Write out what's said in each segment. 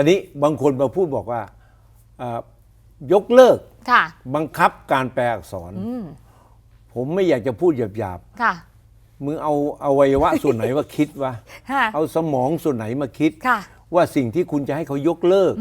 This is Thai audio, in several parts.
อนนี้บางคนมาพูดบอกว่าอ่ายกเลิกค่ะ บังคับการแปลอักษร อืม ผมไม่อยากจะพูดหยาบค่ะ ๆมึงเอาอวัยวะส่วนไหนมาคิดวะ ค่ะ เอาสมองส่วนไหนมาคิด ค่ะ ว่าสิ่งที่คุณจะให้เขายกเลิก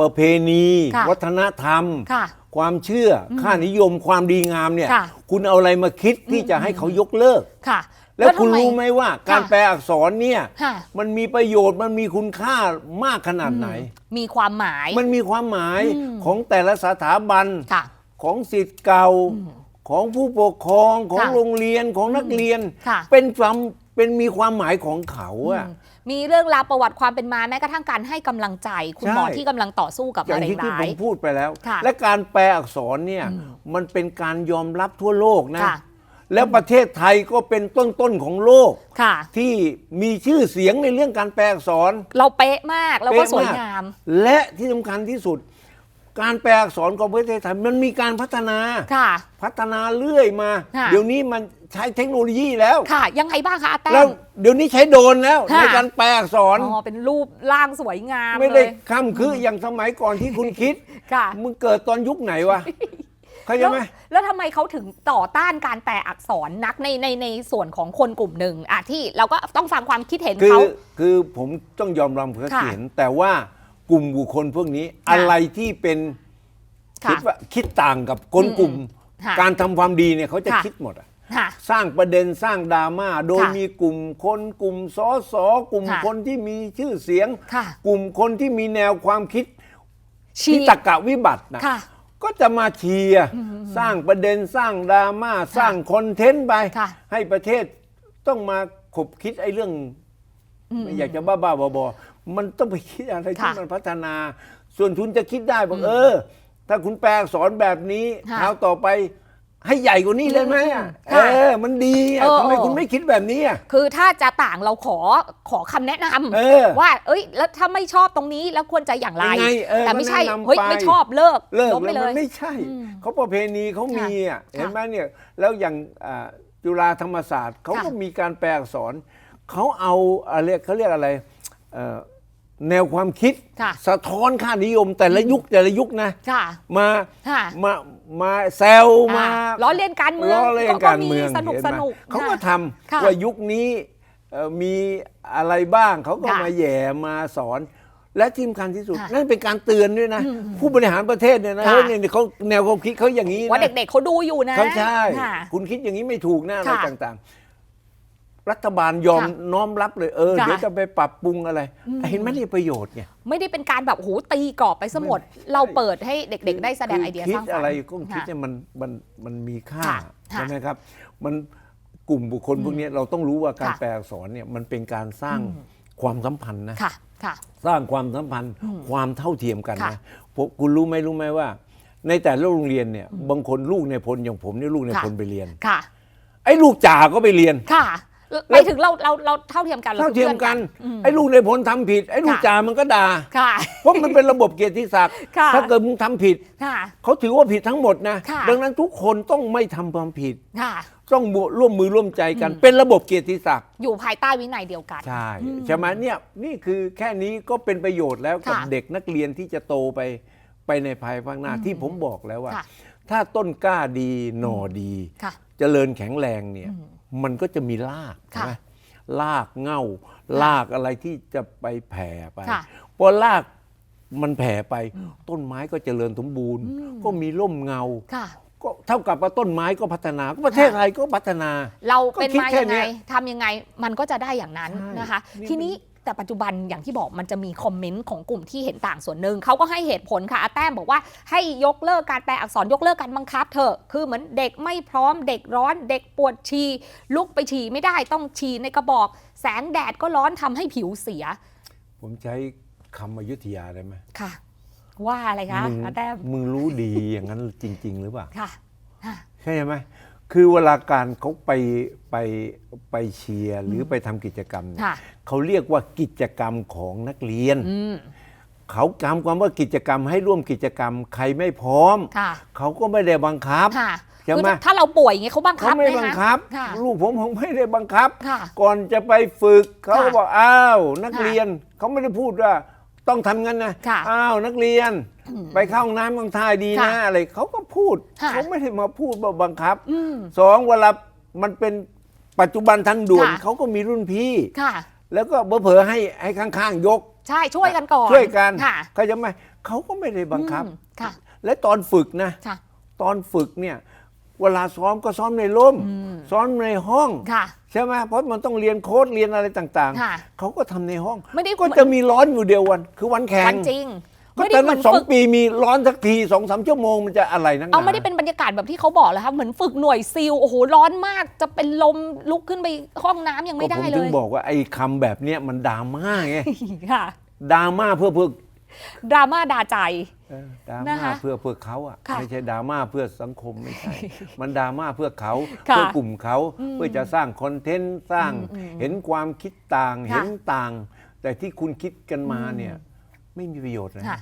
ประเพณี ค่ะวัฒนธรรม ค่ะความเชื่ออค่านิยมความดีงามเนี่ยค่ะ คุณเอาอะไรมาคิดที่จะให้เขายกเลิก ค่ะ แล้วคุณทำรู้ไหมว่า การค่ะแปลอักษรเนี่ย ค่ะ มันมีประโยชน์มันมีคุณค่ามากขนาดไหน มีความหมาย มันมีความหมายของแต่ละสถาบัน ค่ะ ของสิทธิ์เก่าของผู้ปกครองของค่ะโรงเรียนของนักเรียน ค่ะ เป็นความเป็นมีความหมายของเขาอะมีเรื่องราวประวัติความเป็นมาแม้กระทั่งการให้กำลังใจ คุณหมอใช่ ที่กำลังต่อสู้กับอย่ามะงเร็งที่ที่ร้าผย มพูดไปแล้ว ค่ะและการแปลอักษรเนี่ยมันเป็นการยอมรับทั่วโลกนะ ค่ะ แล้วประเทศไทยก็เป็นต้นๆของโลก ค่ะ ที่มีชื่อเสียงในเรื่องการแปลอักษรเราเป๊ะมากแล้วก็เป๊ะสวยมากงาม และที่สำคัญที่สุด การแปลอักษรของประเทศไทยมันมีการพัฒนา ค่ะ พัฒนาเรื่อยมา ค่ะ เดี๋ยวนี้มันใช้เทคโนโลยีแล้ว ค่ะ ยังไงบ้างคะอาแต้แล้วม เดี๋ยวนี้ใช้โดรนแล้วค่ะ ในการแปลอักษร อ๋อเป็นรูปร่างสวยงามไม่เลได้ยค้ำคืออย่างสมัยก่อนที่คุณคิด ค่ะ มึงเกิดตอนยุคไหนวะ เข้าใจแล้วไหม แล้วทำไมเขาถึงต่อต้านการแปลอักษรนักในในในส่วนของคนกลุ่มหนึ่งอะที่เราก็ต้องฟังความคิดเห็นคือเขา คือผมต้องยอมรับเขาค่ะเห็น แต่ว่ากลุ่มบุคคลพวกนี้ค่ะอะไรที่เป็นค่ะคิดว่าคิดต่างกับคนกลุ่มค่ะการทำความดีเนี่ยเขาจะค่ะ คิดหมดอะค่ะ สร้างประเด็นสร้างดราม่าโดยค่ะมีกลุ่มคนกลุ่มสอสอกลุ่มค่ะคนที่มีชื่อเสียง ค่ะ กลุ่มคนที่มีแนวความคิดชีที่ตรกกะวิบัตินะค่ะ ก็จะมาเชียร์สร้างประเด็นสร้างดราม่าสร้างคอนเทนต์ไป ค่ะ ให้ประเทศต้องมาขบคิดไอ้เรื่อง ไม่อยากจะบ้าบ้าๆบอๆมันต้องไปคิดอะไรที่ค่ะมันพัฒนา ส่วนคุณจะคิดได้บอกเออ ถ้าคุณแปลอักษรแบบนี้ค่ะ คราวต่อไป ให้ใหญ่กว่านี้เลยไหมอะค่ะเออ มันดีอะเออ ทำไมเออคุณไม่คิดแบบนี้อะ คือถ้าจะต่างเราขอขอคำแนะนเออำว่า เอ้ย แล้วถ้าไม่ชอบตรงนี้แล้วควรจะอย่างไร ยังไงเออแต่ไม่ใช่ก็แนะนำเฮ้ยไป ไม่ชอบเลิกเลิกล้มไปแล้วเลมันย ไม่ใช่ อืมเขาประเพณีเขามีอะค่ะเห็นไหมเนี่ยแล้วอย่างอ่าจุฬาธรรมศาสตร์เขาก็ค่ะมีการแปลอักษรเขาเอาอะไรเขาเรียกอะไรเอ่อ แนวความคิด ค่ะสะท้อนค่านิยมแต่ละยุคแต่ละยุคนะ ค่ะ มาค่ะ มามาแซวมาอ่าล้อเลียนการเมืองล้อเลียนการเมืองสนุกเห็นสไหมนุกเขาก็ค่ะทค่ะำว่ายุคนี้เอ่อมีอะไรบ้างเขาก็ค่ะมาแหย่มาสอน และที่สำคัญที่สุด ค่ะนั่นเป็นการเตือนด้วยนะ ผู้บริหารประเทศเนี่ยนะค่ะ เฮ้ยเนี่ยเขาแนวความคิดเขาอย่างนี้นะว่าเด็กๆเขาดูอยู่นะเขาใช่ ค่ะ คุณคิดอย่างนี้ไม่ถูกนะอะไรค่ะต่างๆ รัฐบาลยอมค่ะน้อมรับเลยเออ ค่ะ เดี๋ยวจะไปปรับปรุงอะไร เห็นไหมนี่ประโยชน์ไงไม่ได้เป็นการแบบโอ้โหตีกรอบไปสมด เราเปิดให้เด็ก ๆ ได้แสดงไอเดียคิสดร้างสรรค์ อะไรก็คิดค่ะเนี่ยมันมันมันมีค่าค่ะค่ะใช่ไหมครับ มันกลุ่มบุคคลพวกนี้เราต้องรู้ว่าการค่ะ แปลอักษรเนี่ยมันเป็นการสร้างความสัมพันธ์นะ ค่ะ ค่ะ สร้างความสัมพันธ์ความเท่าเทียมกันค่ะนะผมคุณรู้ไหมรู้ไหมว่า ในแต่ละโรงเรียนเนี่ยบางคนลูกในพลอย่างผมเนี่ยลูกในค่ะ พลไปเรียน ค่ะ ไอ้ลูกจ่าก็ไปเรียน ค่ะแล้ ไปวถึงเราเราเราเท่าเทียมกันรเท่าคือเทียมพื่อกัน อืม ไอ้ลูกในพลทำผิด ไอ้ลูกค่ะ จ่ามันก็ด่า ค่ะ เพราะมันเป็นระบบเกียรติศักดิ์ ค่ะ ถ้าเกิดมึงทำผิด ค่ะ เขาถือว่าผิดทั้งหมดนะ ค่ะ ดังนั้นทุกคนต้องไม่ทำความผิด ค่ะ ต้องร่วมมือร่วมใจกัน เป็นระบบเกียรติศักดิ์ อยู่ภายใต้วินัยเดียวกัน ใช่ใช่ไหมเนี่ยนี่คือแค่นี้ก็เป็นประโยชน์แล้วกับค่ะเด็กนักเรียนที่จะโตไปไปในภายภาคหน้าที่ผมบอกแล้วว่า ค่ะถ้าต้นกล้าดีหน่อดี ค่ะ เจริญแข็งแรงเนี่ยมั นก็จะมีรากค่ะใช่ไหมรากเง่ารากอะไรที่จะไปแผ่ไปค่ะพอรากมันแผ่ไป ต้นไม้ก็เจริญสมบูรณ์ก็มีร่มเงา ค่ะ ก็เท่ากับว่าต้นไม้ก็พัฒนา ก็ประเทศไทยก็พัฒนา เราเป็นก็คิดมาแค่ยังเนี้ไงยทำยังไงมันก็จะได้อย่างนั้นใช่นะคะ นี่ทีนี้ แต่ปัจจุบันอย่างที่บอกมันจะมีคอมเมนต์ของกลุ่มที่เห็นต่างส่วนหนึ่งเขาก็ให้เหตุผลค่ะอาแต้มบอกว่าให้ยกเลิกการแปลอักษรยกเลิกการบังคับเถอะคือเหมือนเด็กไม่พร้อมเด็กร้อนเด็กปวดฉี่ลุกไปฉี่ไม่ได้ต้องฉี่ในกระบอก แสงแดดก็ร้อนทำให้ผิวเสีย ผมใช้คำอยุธยาได้ไหมค่ะ ว่าอะไรคะมึงอาแต้มมึงรู้ดีอย่างนั้นจริง ๆ หรือเปล่าค่ะค่ะใช่ไหม คือเวลาการเขาไปไปไปเชียร์หรือไปทำกิจกรรมเนี่ยค่ะเขาเรียกว่ากิจกรรมของนักเรียน อืม เขาทำความว่ากิจกรรมให้ร่วมกิจกรรมใครไม่พร้อม ค่ะ เขาก็ไม่ได้บังคับ ค่ะใช่ไหม คือถ้าเราป่วยอย่างเงี้ยเขาบังคัเขาบไม่หบังคับค่ะ ลูกผมผมไม่ได้บังคับ ค่ะก่อนจะไปฝึกเขาก็ค่ะบอกอ้าวนักค่ะเรียนเขาไม่ได้พูดว่าต้องทำงั้นนะค่ะอ้าวนักเรียน ไปเข้าห้องน้ำกองท่ายดีนะค่ะอะไรเขาก็พูดค่ะ เขาไม่ได้มาพูดว่าบังคับอืม สองเวลามันเป็นปัจจุบันทันด่วนค่ะ เขาก็มีรุ่นพี่ ค่ะ แล้วก็เผลอๆให้ให้ข้างๆยก ใช่ช่วยกันก่อนช่วยกันค่ะเขาจะไม่เขาก็ไม่ได้บังคับ อืมค่ะและตอนฝึกนะ ค่ะ ตอนฝึกเนี่ย เวลาซ้อมก็ซ้อมในร่ม อืม ซ้อมในห้อง ค่ะ ใช่ไหมเพราะมันต้องเรียนโค้ดเรียนอะไรต่างค่ะ ๆ เขาก็ทำในห้อง ไม่ได้ก็จะมีร้อนอยู่เดียววัน คือวันแข่วังนจริง ก็ไม่ได้แต่เหมืนั้อนนสองฝึกปีมีร้อนสักทีสองสามชั่วโมงมันจะอะไรนักหนาเอาไม่ได้เป็นบรรยากาศแบบที่เขาบอกเลยครับเหมือนฝึกหน่วยซิลโอ้โหร้อนมากจะเป็นลมลุกขึ้นไปห้องน้ำยังไม่ก็ได้ผมเลถึงยบอกว่าไอ้คำแบบเนี้ยมันดราม่าไงค่ะดราม่าเพื่อเพื่อดราม่าดาใจเออดรานะม่าคะเพื่อเพื่อเขาอะค่ะไม่ใช่ดราม่าเพื่อสังคมไม่ใช่มันดราม่าเพื่อเขาค่ะเพื่อกลุ่มเขาเพื่อจะสร้างคอนเทนต์สร้างอืมอืมเห็นความคิดต่างค่ะเห็นต่าง แต่ที่คุณคิดกันมาเนี่ย ไม่มีประโยชน์นะค่ะ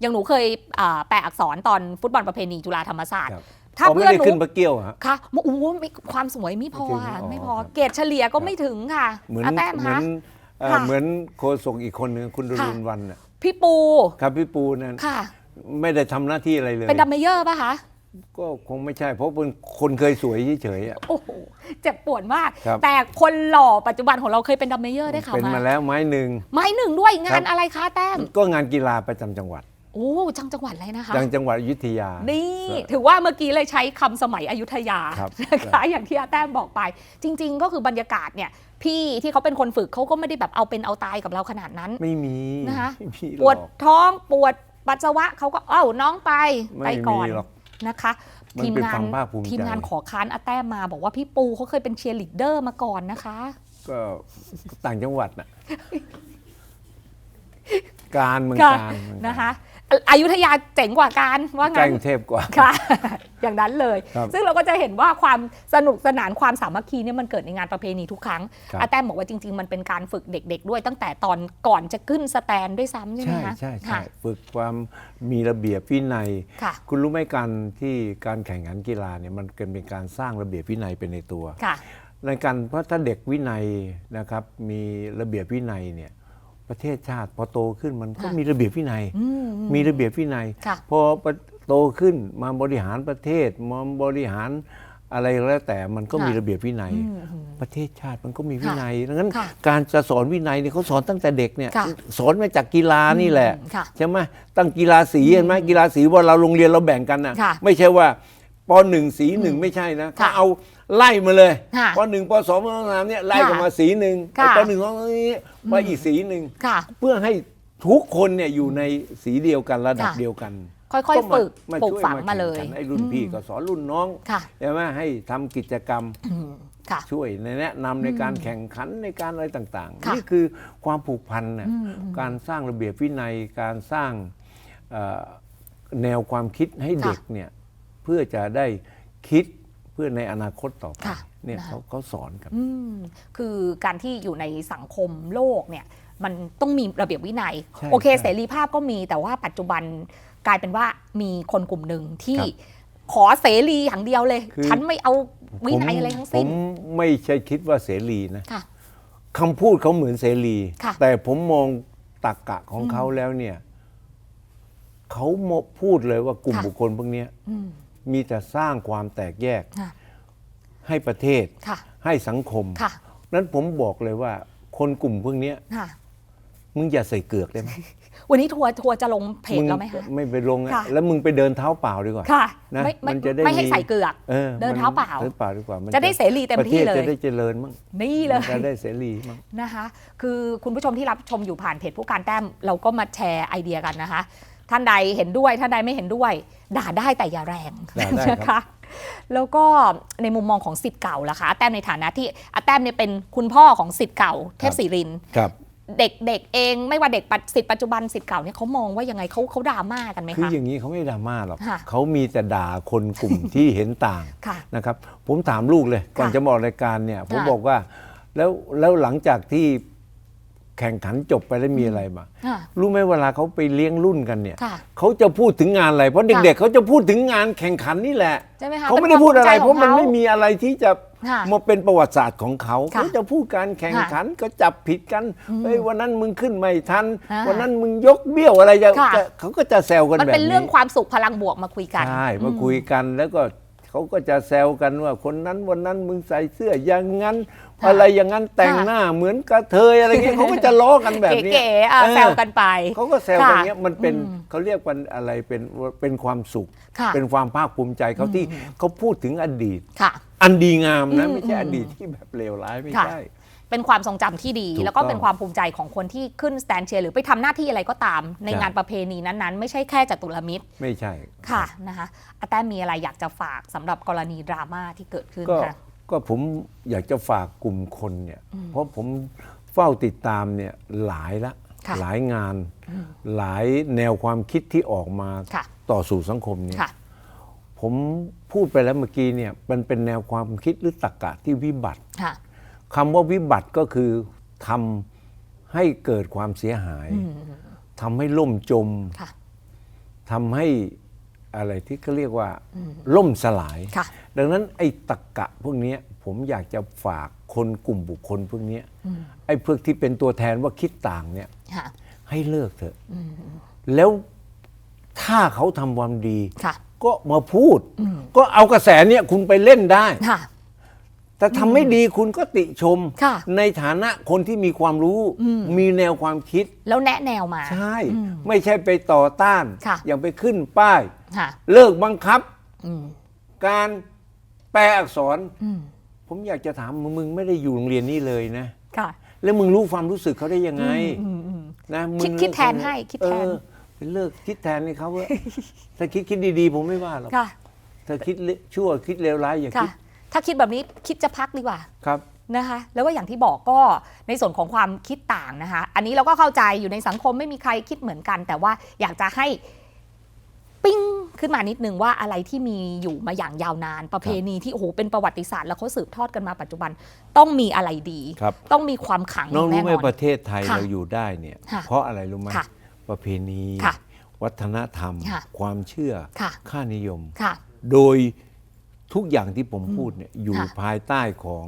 อย่างหนูเคยอ่าแปลอักษรตอนฟุตบอลประเพณีจุฬาธรรมศาสตร์ครับถ้าอ๋อไม่เพื่อนได้หนูขึ้นพระเกี้ยวอะฮะค่ะโอ้โหไม่ความสวยไม่พอไม่ถึงค่ะอ๋อไม่พอครับเกรดเฉลี่ยก็ไม่ถึงค่ะเหมือนอาแต้มเหมือคะนเอ่อค่ะเหมือนโคศกอีกคนหนึ่งคุณดค่ะรุนวันน่ะพี่ปู ครับพี่ปูนั่นค่ะไม่ได้ทำหน้าที่อะไรเลย เป็นดัมเมเยอร์ป่ะคะ ก็คงไม่ใช่ เพราะเป็นคนเคยสวยเฉยๆอะโอ้โหเจ็บปวดมาก ครับ แต่คนหล่อปัจจุบันของเราเคยเป็นดัมเมเยอร์ได้ข่าวเป็นมามาแล้วไม้หนึ่ง ไม้หนึ่งด้วยคงารันบ อะไรคะแต้มก็งานกีฬาประจำจังหวัดโอ้จังจังหวัดอะไรนะคะ จังจังหวัดอยุธยา นี่ครับถือว่าเมื่อกี้เลยใช้คำสมัยอยุธยาครับนะครัคะบ อย่างที่อาแต้มบอกไป จริง ๆ ก็คือบรรยากาศเนี่ยพี่ที่เขาเป็นคนฝึกเขาก็ไม่ได้แบบเอาเป็นเอาตายกับเราขนาดนั้น ไม่มีนะคะ ไม่มีหปรวอดกท้องปวดปัสสาวะเขาก็เอ้าน้องไปไม่ไปก่อนมีหรอก นะคะมันเป็นความภาคภูมิใจ ทีมงานขอค้านอาแต้มมา บอกว่าพี่ปูเขาเคยเป็นเชียร์ลีดเดอร์มาก่อนนะคะ ก็ต่างจังหวัดน่ะ การเมืองค่ะการเมืองการ นะคะ ออยุธยาเจ๋งกว่าการว่าใกล้งั้นกรุงเทพกว่า ค่ะ อย่างนั้นเลย ครับซึ่งเราก็จะเห็นว่าความสนุกสนานความสามัคคีเนี่ยมันเกิดในงานประเพณีทุกครั้งครับ อาแต้มบอกว่าจริง ๆ มันเป็นการฝึกเด็ก ๆ ด้วยตั้งแต่ตอนก่อนจะขึ้นสแตนด้วยซ้ำใช่ไหมใช่คะใช่ใช่ค่ะฝึกความมีระเบียบวินัย ค่ะ คุณรู้ไหมการที่การแข่งขันกีฬาเนี่ยมันเกิดเป็นการสร้างระเบียบวินัยเป็นในตัว ค่ะ ในการเพราะถ้าเด็กวินัยนะครับมีระเบียบวินัยเนี่ย ประเทศชาติพอโตขึ้นมันก็ค่ะมีระเบียบวินัยอืมมีระเบียบวินัยค่ะพอโตขึ้นมาบริหารประเทศมาบริหารอะไรแล้วแต่มันก็ค่ะมีระเบียบวินัยอืมอืมประเทศชาติมันก็มีวินัยดังนั้นค่ะการจะสอนวินัยเนี่ยเขาสอนตั้งแต่เด็กเนี่ยค่ะสอนมาจากกีฬานี่แหละอืมค่ะใช่ไหมตั้งกีฬาสีเห็นไหมกีฬาสีว่าเราโรงเรียนเราแบ่งกันนะค่ะไม่ใช่ว่าปหนึ่งสีหนึ่งไม่ใช่นะค่ะเขาเอา ไล่มาเลยค่ะปหนึ่งปสองปสามเนี่ยไล่กันมาสีหนึ่งค่ะ ไอ้ปหนึ่งของนี้มาอีกสีหนึ่งค่ะ เพื่อให้ทุกคนเนี่ยอยู่ในสีเดียวกันระดับค่ะ เดียวกันค่อยๆฝึกมาปลูกช่วยฝังมาเลยแข่ขันไอ้รุ่นพี่ก็สอนรุ่นน้องค่ะใช่ไหมให้ทำกิจกรรม อืมค่ะ ช่วยแนะนำในการแข่งขันในการอะไรต่างค่ะๆนี่คือความผูกพันน่ะอืมอืมการสร้างระเบียบวินัยการสร้างเอ่อแนวความคิดให้ค่ะ เด็กเนี่ยเพื่อจะได้คิดเพื่อในอนาคตต่อไปค่ะเนี่ยนะคะเขาเขาสอนกัน อืมคือการที่อยู่ในสังคมโลกเนี่ยมันต้องมีระเบียบวินัย ใช่โอเค ใช่เสรีภาพก็มีแต่ว่าปัจจุบันกลายเป็นว่ามีคนกลุ่มหนึ่งที่ครับขอเสรีอย่างเดียวเลย คือ ฉันไม่เอาวิผมนัยอะไรทั้งผสิ้นมไม่ใช่คิดว่าเสรีนะค่ะ คำพูดเขาเหมือนเสรี ค่ะแต่ผมมองตักกะของเขาแล้วเนี่ยเขาโมพูดเลยว่ากลุ่มค่ะ บุคคลพวกเนี้ยอืม มีแต่สร้างความแตกแยกค่ะให้ประเทศค่ะให้สังคมค่ะนั้นผมบอกเลยว่าคนกลุ่มพวกเนี้ยค่ะมึงอย่าใส่เกือกได้ไหมวันนี้ทัวร์ทัวร์จะลงเพจมึงเราไหมคะไม่ไปลงอะค่ะแล้วมึงไปเดินเท้าเปล่าดีกว่าค่ะนะไม่ไม่มันจะได้ไม่ให้มีใส่เกลือกออเดินมัเท้าเปล่าเดินเปล่าดีกว่ามันจะได้เสรีเต็มประเทที่ศเลยจะได้เจริญมั้งนี่เลยจะได้เสรีมั้งนะคะ คือคุณผู้ชมที่รับชมอยู่ผ่านเพจผู้การแต้มเราก็มาแชร์ไอเดียกันนะคะ ท่านใดเห็นด้วยท่านใดไม่เห็นด้วย ด่าได้แต่อย่าแรงด่าได้นะครัคะบแล้วก็ในมุมมองของสิทธิ์เก่าล่ะคะอาแต้มในฐานะที่อาแต้มเนี่ยเป็นคุณพ่อของสิทธิ์เก่า เทพศรีรินทร์ครับ เด็กๆเองไม่ว่าเด็กปัจสิทธิ์ปัจจุบันสิทธิ์เก่าเนี่ยเขามองว่ายังไงเขาเขาดราม่ากันไหมคือคะ อย่างนี้เขาไม่ดราม่าหรอกค่ะ เขามีแต่ด่าคนกลุ่ม ที่เห็นต่างค่ะ นะครับ ผมถามลูกเลย ก่อนค่ะจะมาออกรายการเนี่ย ผมค่ะ บอกว่า แล้วแล้วหลังจากที่ แข่งขันจบไปแล้วมีอะไรมาค่ะรู้ไหมเวลาเขาไปเลี้ยงรุ่นกันเนี่ยค่ะเขาจะพูดถึงงานอะไร เพราะเด็กๆเขาจะพูดถึงงานแข่งขันนี่แหละใช่ไหมคะเขาไม่ได้พูดอะไรป็นเพควราะมันภูใจขไม่องมีอะไรที่จะค่ะมาเป็นประวัติศาสตร์ของเขาค่ะเขาจะพูดการแข่งขันก็จับผิดกันอืมเฮ้ยวันนั้นมึงขึ้นไม่ทันอ่าวันนั้นมึงยกเบี้ยวอะไรจะค่ะจะเขาก็จะแซวกันมันแบบเป็นนี้เรื่องความสุขพลังบวกมาคุยกันใช่มาคุยกันแล้วก็ เขาก็จะแซวกันว่าคนนั้นวันนั้นมึงใส่เสื้ออย่างนั้นค่ะอะไรอย่างนั้นแต่งค่ะหน้าเหมือนกระเทยอะไรเงี้ยเขาก็จะล้อกันแบบนี้เก๋ๆอะเออแซวกันไปเขาก็แซวกันค่ะเงี้ยมันเป็นอืมเขาเรียกว่าอะไรเป็นเป็นความสุขค่ะเป็นความภาคภูมิใจเขาที่เขาพูดถึงอดีตค่ะอันดีงามนะอืมไม่ใช่อืมอดีตที่แบบเลวร้ายไม่ค่ะใช่ เป็นความทรงจำที่ดี ถูกแล้วก็ต้องเป็นความภูมิใจของคนที่ขึ้นสแตนเชียร์หรือไปทำหน้าที่อะไรก็ตาม ในใช่ งานประเพณีนั้นๆ ไม่ใช่แค่จตุรมิตรไม่ใช่ ค่ะนะคะอาแต้มมีอะไรอยากจะฝากสำหรับกรณีดราม่าที่เกิดขึ้นก็ค่ะ ก็ผมอยากจะฝากกลุ่มคนเนี่ยเพราะผมเฝ้าติดตามเนี่ยหลายละค่ะหลายงาน หลายแนวความคิดที่ออกมาค่ะ ต่อสู่สังคมเนี่ยค่ะ ผมพูดไปแล้วเมื่อกี้เนี่ยมันเป็นแนวความคิดหรือตรรกะที่วิบัติ ค่ะ คำว่าวิบัติก็คือทำให้เกิดความเสียหายทำให้ล่มจมค่ะทำให้อะไรที่เขาเรียกว่าล่มสลายค่ะดังนั้นไอ้ตะกะพวกเนี้ยผมอยากจะฝากคนกลุ่มบุคคลพวกเนี้ยไอ้พวกที่เป็นตัวแทนว่าคิดต่างเนี่ยค่ะให้เลิกเถอะแล้วถ้าเขาทำความดีค่ะก็มาพูด ก็เอากระแสเนี่ยคุณไปเล่นได้ค่ะ แต่ทำไม่ดีคุณก็ติชม ค่ะในฐานะคนที่มีความรู้มีแนวความคิด แล้วแนะแนวมา ใช่ไม่ใช่ไปต่อต้าน ค่ะ อย่างไปขึ้นป้าย ค่ะเลิกบังคับ อืมการแปลอักษร อืมผมอยากจะถามมึงมึงไม่ได้อยู่โรงเรียนนี้เลยนะ ค่ะแล้วมึงรู้ความรู้สึกเขาได้ยังไง อืมอืม นะมึงคิดคิดแทนให้คิดแทน เออไปเลิกคิดแทนให้เขาเว้ยถ้าคิดคิดดีๆ ผมไม่ว่าหรอกค่ะ ถ้าคิดเลชั่วคิดเลวร้ายอย่าค่ะ คิด ถ้าคิดแบบนี้คิดจะพักดีกว่าครับ นะคะ แล้วก็อย่างที่บอกก็ในส่วนของความคิดต่างนะคะ อันนี้เราก็เข้าใจอยู่ในสังคมไม่มีใครคิดเหมือนกัน แต่ว่าอยากจะให้ปิ้งขึ้นมานิดนึงว่าอะไรที่มีอยู่มาอย่างยาวนาน ประเพณีที่โอ้โหเป็นประวัติศาสตร์แล้วเขาสืบทอดกันมาปัจจุบันต้องมีอะไรดี ครับ ต้องมีความขลังน้องแน่รู้ไหมนอน ประเทศไทยค่ะเราอยู่ได้เนี่ย ค่ะเพราะอะไรรู้ไหมค่ะประเพณี ค่ะวัฒนธรรม ค่ะความเชื่อ ค่ะ ค่านิยม ค่ะ โดย ทุกอย่างที่ผมพูดเนี่ยอยู่ค่ะภายใต้ของ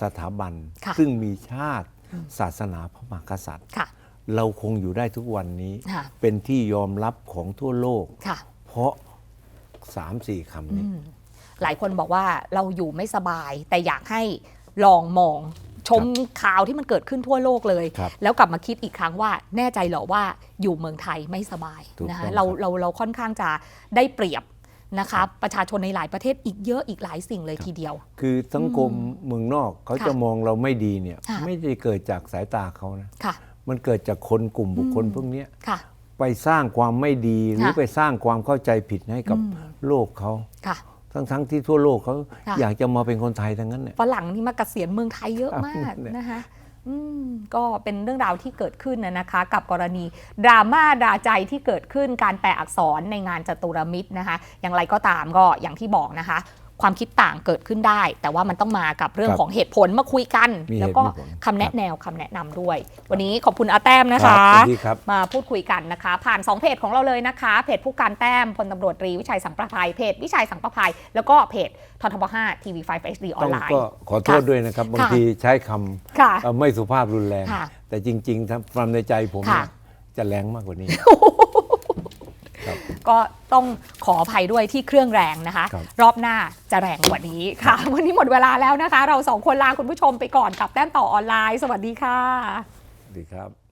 สถาบันค่ะซึ่งมีชาติศาสนาพระมหากษัตริย์ค่ะเราคงอยู่ได้ทุกวันนี้ค่ะเป็นที่ยอมรับของทั่วโลกค่ะเพราะสามสี่คำนี้ หลายคนบอกว่าเราอยู่ไม่สบาย แต่อยากให้ลองมองชมข่าวที่มันเกิดขึ้นทั่วโลกเลยครับแล้วกลับมาคิดอีกครั้งว่าแน่ใจเหรอว่าอยู่เมืองไทยไม่สบายถูกนะคะต้องเราครับเราเราค่อนข้างจะได้เปรียบ นะคะประชาชนในหลายประเทศอีกเยอะอีกหลายสิ่งเลยทีเดียว คือสังคมเมืองนอกเขาค่ะจะมองเราไม่ดีเนี่ยค่ะไม่ได้เกิดจากสายตาเขานะค่ะมันเกิดจากคนกลุ่มบุคคลพวกเนี้ยค่ะไปสร้างความไม่ดีหรือค่ะไปสร้างความเข้าใจผิดให้กับอืมโลกเขาค่ะทั้งๆที่ทั่วโลกเขาค่ะอยากจะมาเป็นคนไทยทั้งนั้นเนี่ยฝรั่งนี่มาเกษียณเมืองไทยเยอะมากครับนะคะอืม ก็เป็นเรื่องราวที่เกิดขึ้นนะนะคะ กับกรณีดราม่าดาใจที่เกิดขึ้นการแปลอักษรในงานจตุรมิตรนะคะ อย่างไรก็ตามก็อย่างที่บอกนะคะ ความคิดต่างเกิดขึ้นได้ แต่ว่ามันต้องมากับเรื่องครับของเหตุผลมาคุยกัน มีเหตุแล้วก็มีผล คำแนะครับแนวคำแนะนำด้วย วันนี้ขอบคุณอาแต้มนะครัคะบสวัสดีครับ มาพูดคุยกันนะคะ ผ่าน 2 เพจของเราเลยนะคะ เพจผู้การแต้มพลตำรวจตรีวิชัยสังประภัยเพจวิชัยสังประภัย แล้วก็เพจททบ5ทีวี5 HD ออต้อนงไลน์ ก็ขอโทษด้วยนะครับ บางทีใช้คำค่ะเอ่อไม่สุภาพรุนแรง ค่ะแต่จริงๆถ้าความในใจผมค่ะ เนี่ยจะแรงมากกว่านี้ ก็ต้องขออภัยด้วยที่เครื่องแรงนะคะ ครับ รอบหน้าจะแรงกว่านี้ค่ะ วันนี้หมดเวลาแล้วนะคะ เราสองคนลาคุณผู้ชมไปก่อนกับแต้มต่อออนไลน์ สวัสดีค่ะ ดีครับ